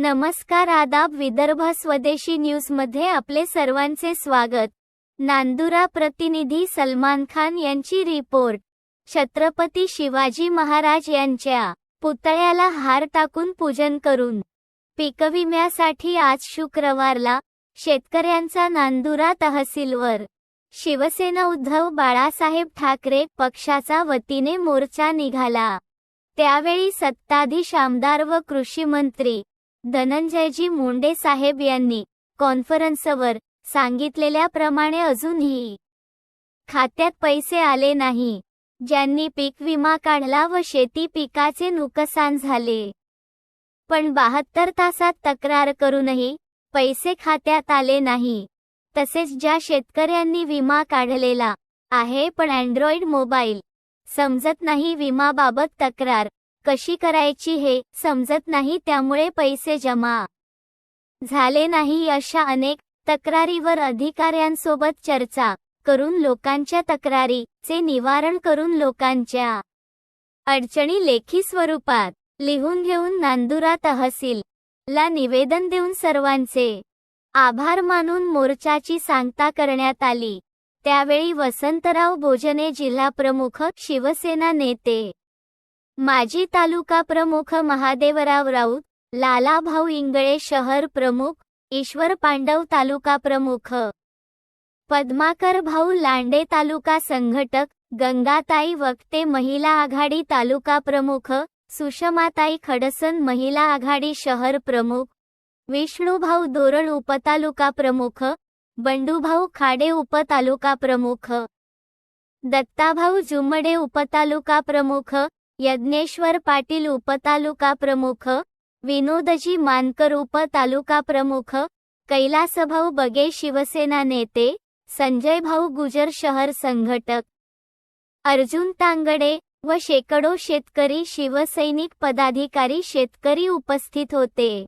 नमस्कार आदाब विदर्भ स्वदेशी न्यूजमध्ये आपले सर्वांचे स्वागत. नांदुरा प्रतिनिधी सलमान खान यांची रिपोर्ट. छत्रपती शिवाजी महाराज यांच्या पुतळ्याला हार टाकून पूजन करून. पिकविम्यासाठी आज शुक्रवारला शेतकऱ्यांचा नांदुरा तहसीलवर. शिवसेना उद्धव बाळासाहेब ठाकरे पक्षाचा वतीने मोर्चा निघाला. त्यावेळी सत्ताधीश आमदार व कृषी मंत्री धनंजयजी मुंडे साहेब यांनी कॉन्फरन्सवर सांगितलेल्याप्रमाणे अजूनही खात्यात पैसे आले नाही. ज्यांनी पीक विमा काढला व शेती पिकाचे नुकसान झाले. पण बहात्तर तासात तक्रार करूनही पैसे खात्यात आले नाही. तसेच ज्या शेतकऱ्यांनी विमा काढलेला आहे पण अँड्रॉइड मोबाईल समजत नाही विमाबाबत तक्रार कशी करायची हे समजत नाही त्यामुळे पैसे जमा झाले नाही. अशा अनेक तक्रारीवर अधिकाऱ्यांसोबत चर्चा करून लोकांच्या तक्रारीचे निवारण करून लोकांच्या अडचणी लेखी स्वरूपात लिहून घेऊन नांदुरा तहसील ला निवेदन देऊन सर्वांचे आभार मानून मोर्चाची सांगता करण्यात आली. त्यावेळी वसंतराव भोजने जिल्हा प्रमुख शिवसेना नेते माजी तालुका प्रमुख महादेवराव राऊत लालाभाऊ इंगळे शहर प्रमुख ईश्वर पांडव तालुका प्रमुख. पद्माकर भाऊ लांडे तालुका संघटक गंगाताई वक्ते महिला आघाडी तालुका प्रमुख सुषमाताई खडसन महिला आघाडी शहर प्रमुख. विष्णुभाऊ दोरळ उपतालुका प्रमुख बंडूभाऊ खाडे उपतालुका प्रमुख. दत्ताभाऊ जुम्मडे उपतालुका प्रमुख यज्ञेश्वर पाटील उपतालुका प्रमुख विनोदजी मानकर उपतालुका प्रमुख कैलासभाऊ बगे शिवसेना नेते संजय भाऊ गुजर शहर संघटक अर्जुन तांगडे व शेकडो शेतकरी शिवसैनिक पदाधिकारी शेतकरी उपस्थित होते.